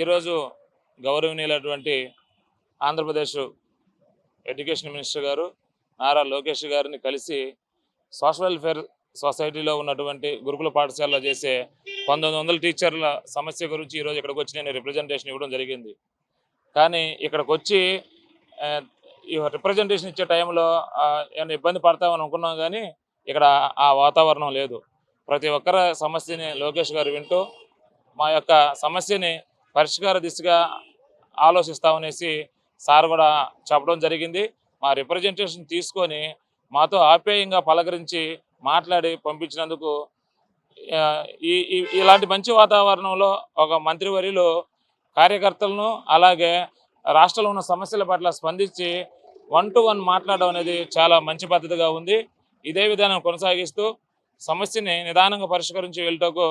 ఈరోజు గౌరవనీయులైనటువంటి Andhra Pradesh education minister గారు నారా లోకేష్ గారిని కలిసి సోషల్ వెల్ఫేర్ సొసైటీలో ఉన్నటువంటి గురుకుల పాఠశాలలో చేసే పంతొమ్మిది వందల టీచర్ల సమస్య గురించి ఈరోజు ఇక్కడికి వచ్చి నేను రిప్రజెంటేషన్ ఇవ్వడం జరిగింది. కానీ ఇక్కడికి వచ్చి ఈ రిప్రజెంటేషన్ ఇచ్చే టైంలో ఏమైనా ఇబ్బంది పడతామని అనుకున్నాం కానీ ఇక్కడ ఆ వాతావరణం లేదు. ప్రతి ఒక్కరి సమస్యని లోకేష్ గారు వింటూ మా యొక్క సమస్యని పరిష్కార దిశగా ఆలోచిస్తామనేసి సార్ కూడా చెప్పడం జరిగింది. మా రిప్రజెంటేషన్ తీసుకొని మాతో ఆప్యాయంగా పలకరించి మాట్లాడి పంపించినందుకు ఈ ఇలాంటి మంచి వాతావరణంలో ఒక మంత్రివర్యులు కార్యకర్తలను అలాగే రాష్ట్రంలో ఉన్న సమస్యల పట్ల స్పందించి వన్ టు వన్ మాట్లాడడం అనేది చాలా మంచి పద్ధతిగా ఉంది. ఇదే విధానం కొనసాగిస్తూ సమస్యని నిదానంగా పరిష్కరించి వెళ్ళటకు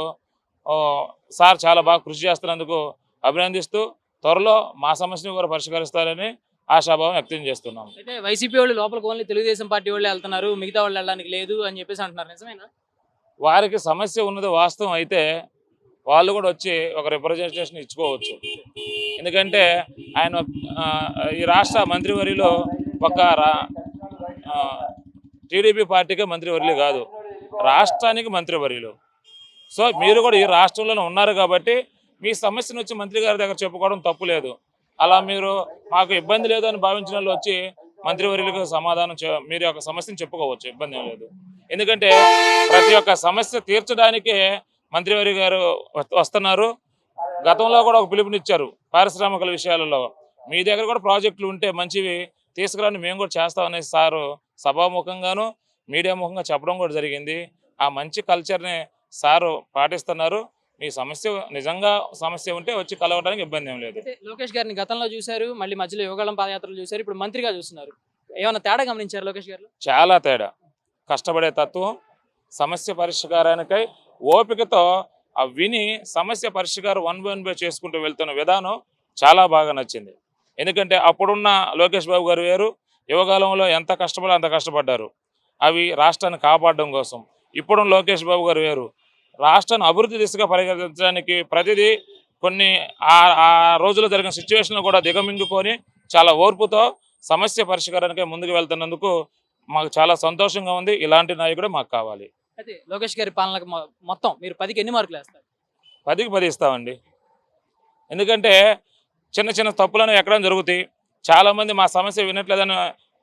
సార్ చాలా బాగా కృషి చేస్తున్నందుకు అభినందిస్తూ త్వరలో మా సమస్యను కూడా పరిష్కరిస్తారని ఆశాభావం వ్యక్తం చేస్తున్నాం. అయితే వైసీపీ వాళ్ళు లోపలికి ఓన్లీ తెలుగుదేశం పార్టీ వాళ్ళే వెళ్తున్నారు మిగతా వాళ్ళు వెళ్ళడానికి లేదు అని చెప్పేసి అంటున్నారు. నిజమేనా? వారికి సమస్య ఉన్నది వాస్తవం అయితే వాళ్ళు కూడా వచ్చి ఒక రిప్రజెంటేషన్ ఇచ్చుకోవచ్చు. ఎందుకంటే ఆయన ఈ రాష్ట్ర మంత్రివర్యులు ఒక రా టీడీపీ పార్టీకే మంత్రివర్యులు కాదు రాష్ట్రానికి మంత్రివర్యులు. సో మీరు కూడా ఈ రాష్ట్రంలోనే ఉన్నారు కాబట్టి మీ సమస్యను వచ్చి మంత్రి గారి దగ్గర చెప్పుకోవడం తప్పు లేదు. అలా మీరు మాకు ఇబ్బంది లేదు అని భావించిన వాళ్ళు వచ్చి మంత్రివర్యులకు సమాధానం చే మీరు యొక్క సమస్యను చెప్పుకోవచ్చు. ఇబ్బంది ఏం లేదు. ఎందుకంటే ప్రతి ఒక్క సమస్య తీర్చడానికే మంత్రివర్య గారు వస్తున్నారు. గతంలో కూడా ఒక పిలుపునిచ్చారు పారిశ్రామికల విషయాలలో. మీ దగ్గర కూడా ప్రాజెక్టులు ఉంటే మంచివి తీసుకురాని మేము కూడా చేస్తామనేసి సారు సభాముఖంగాను మీడియా ముఖంగా చెప్పడం కూడా జరిగింది. ఆ మంచి కల్చర్ని సారు పాటిస్తున్నారు. మీ సమస్య నిజంగా సమస్య ఉంటే వచ్చి కలవడానికి ఇబ్బంది ఏం లేదు. లోకేష్ గారిని గతంలో చూశారు మళ్ళీ మధ్యలో యువగళం పాదయాత్రలు చూశారు ఇప్పుడు మంత్రిగా చూస్తున్నారు. ఏమైనా తేడా గమనించారు లోకేష్ గారు చాలా తేడా. కష్టపడే తత్వం సమస్య పరిష్కారానికై ఓపికతో ఆ విని సమస్య పరిష్కారం వన్ బై వన్ బై చేసుకుంటూ వెళ్తున్న విధానం చాలా బాగా నచ్చింది. ఎందుకంటే అప్పుడున్న లోకేష్ బాబు గారు వేరు యువకాలంలో ఎంత కష్టపడి అంత కష్టపడ్డారు. అవి రాష్ట్రాన్ని కాపాడడం కోసం. ఇప్పుడు లోకేష్ బాబు గారు వేరు రాష్ట్రాన్ని అభివృద్ధి దిశగా పరిగణించడానికి ప్రతిదీ కొన్ని ఆ ఆ రోజుల్లో జరిగిన సిచ్యువేషన్లు కూడా దిగమింగుకొని చాలా ఓర్పుతో సమస్య పరిష్కారానికి ముందుకు వెళ్తున్నందుకు మాకు చాలా సంతోషంగా ఉంది. ఇలాంటి నాయకుడు మాకు కావాలి. అయితే లోకేష్ గారి పాలనకు మొత్తం మీరు పదికి ఎన్ని మార్కులు వేస్తారు? పదికి పది ఇస్తామండి. ఎందుకంటే చిన్న చిన్న తప్పులను ఎక్కడ జరుగుతాయి. చాలామంది మా సమస్య వినట్లేదని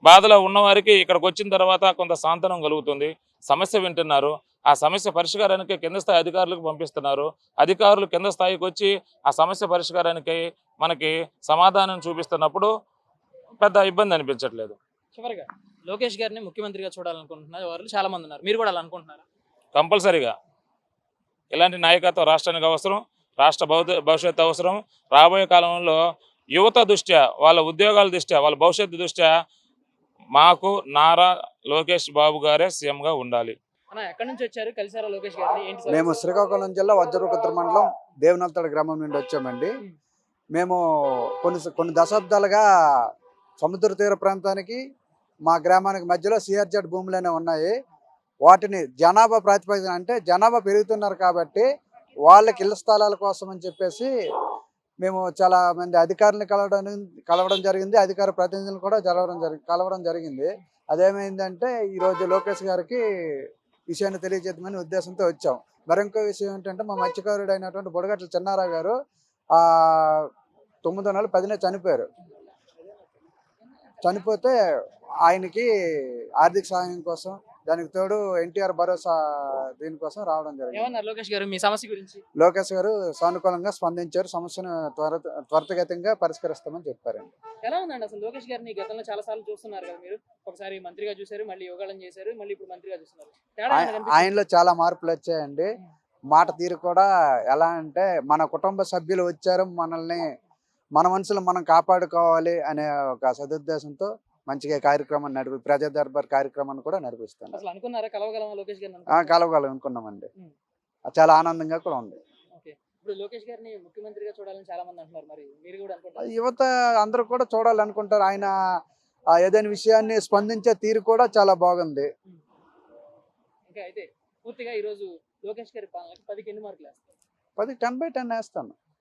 బాధలో ఉన్నవారికి ఇక్కడికి వచ్చిన తర్వాత కొంత సాంతనం కలుగుతుంది. సమస్య వింటున్నారు. ఆ సమస్య పరిష్కారానికి కింద స్థాయి అధికారులకు పంపిస్తున్నారు. అధికారులు కింద స్థాయికి వచ్చి ఆ సమస్య పరిష్కారానికి మనకి సమాధానం చూపిస్తున్నప్పుడు పెద్ద ఇబ్బంది అనిపించట్లేదు. చివరిగా లోకేష్ గారిని ముఖ్యమంత్రిగా చూడాలనుకుంటున్నారు. వాళ్ళు చాలా మంది ఉన్నారు. మీరు కూడా అలా అనుకుంటున్నారా? కంపల్సరీగా. ఇలాంటి నాయకత్వం రాష్ట్రానికి అవసరం రాష్ట్ర భవిత భవిష్యత్తు అవసరం. రాబోయే కాలంలో యువత దృష్ట్యా వాళ్ళ ఉద్యోగాల దృష్ట్యా వాళ్ళ భవిష్యత్తు దృష్ట్యా మాకు నారా లోకేష్ బాబు గారే సీఎంగా ఉండాలి. ఎక్కడి నుంచి వచ్చారు? కలిసారా లోకేష్ గారిని? ఏంటి సార్? మేము శ్రీకాకుళం జిల్లా వజ్రకుత్ర మండలం దేవనల్తడ గ్రామం నుండి వచ్చామండి. మేము కొన్ని కొన్ని దశాబ్దాలుగా సముద్ర తీర ప్రాంతానికి మా గ్రామానికి మధ్యలో సిఆర్జెడ్ భూములనే ఉన్నాయి. వాటిని జనాభా ప్రాతిపదికన అంటే జనాభా పెరుగుతున్నారు కాబట్టి వాళ్ళకి ఇళ్ళ స్థలాల కోసం అని చెప్పేసి మేము చాలా మంది అధికారులను కలవడం కలవడం జరిగింది. అధికార ప్రతినిధులను కూడా కలవడం జరిగి కలవడం జరిగింది. అదేమైందంటే ఈరోజు లోకేష్ గారికి విషయాన్ని తెలియజేద్దామని ఉద్దేశంతో వచ్చాం. మరి విషయం ఏంటంటే మా మత్స్యకారుడు అయినటువంటి బుడగట్ల చెన్నారావు గారు ఆ తొమ్మిదో నెలలు పదినే చనిపోయారు. చనిపోతే ఆయనకి ఆర్థిక సహాయం కోసం దానికి తోడు ఎన్టీఆర్ భరోసా దీనికోసం రావడం జరిగింది. ఏమన్నారు లోకేష్ గారు మీ సమస్య గురించి? లోకేష్ గారు సానుకూలంగా స్పందించారు. సమస్యను త్వర త్వరితగతంగా పరిష్కరిస్తామని చెప్పారండి ఎలా ఉందండి అసలు లోకేష్ గారిని గతంలో చాలా సార్లు చూస్తున్నారు కదా మీరు? ఒకసారి మంత్రిగా చూశారు మళ్ళీ యోగాళం చేశారు మళ్ళీ ఇప్పుడు మంత్రిగా చూస్తున్నారు? ఆయనలో చాలా మార్పులు వచ్చాయండి. మాట తీరు కూడా ఎలా అంటే మన కుటుంబ సభ్యులు వచ్చారు మనల్ని మన మనుషులు మనం కాపాడుకోవాలి అనే ఒక సదుద్దేశంతో మంచిగా ఈ కార్యక్రమాన్ని నడిపి ప్రజా దర్బార్ కార్యక్రమాన్ని కూడా నడిపిస్తాను? కలవగలం అనుకున్నామండి. చాలా ఆనందంగా కూడా ఉంది. ఓకే. ఇప్పుడు లోకేష్ గారిని ముఖ్యమంత్రిగా చూడాలని చాలా మంది అంటున్నారు మరి. మీరు కూడా అనుకుంటారు? యువత అందరూ కూడా చూడాలనుకుంటారు. ఆయన ఏదైనా విషయాన్ని స్పందించే తీరు కూడా చాలా బాగుంది. పూర్తిగా ఈ రోజు లోకేష్ గారి పదికి ఎన్ని మార్కులు పది టెన్ బై టెన్ వేస్తాను.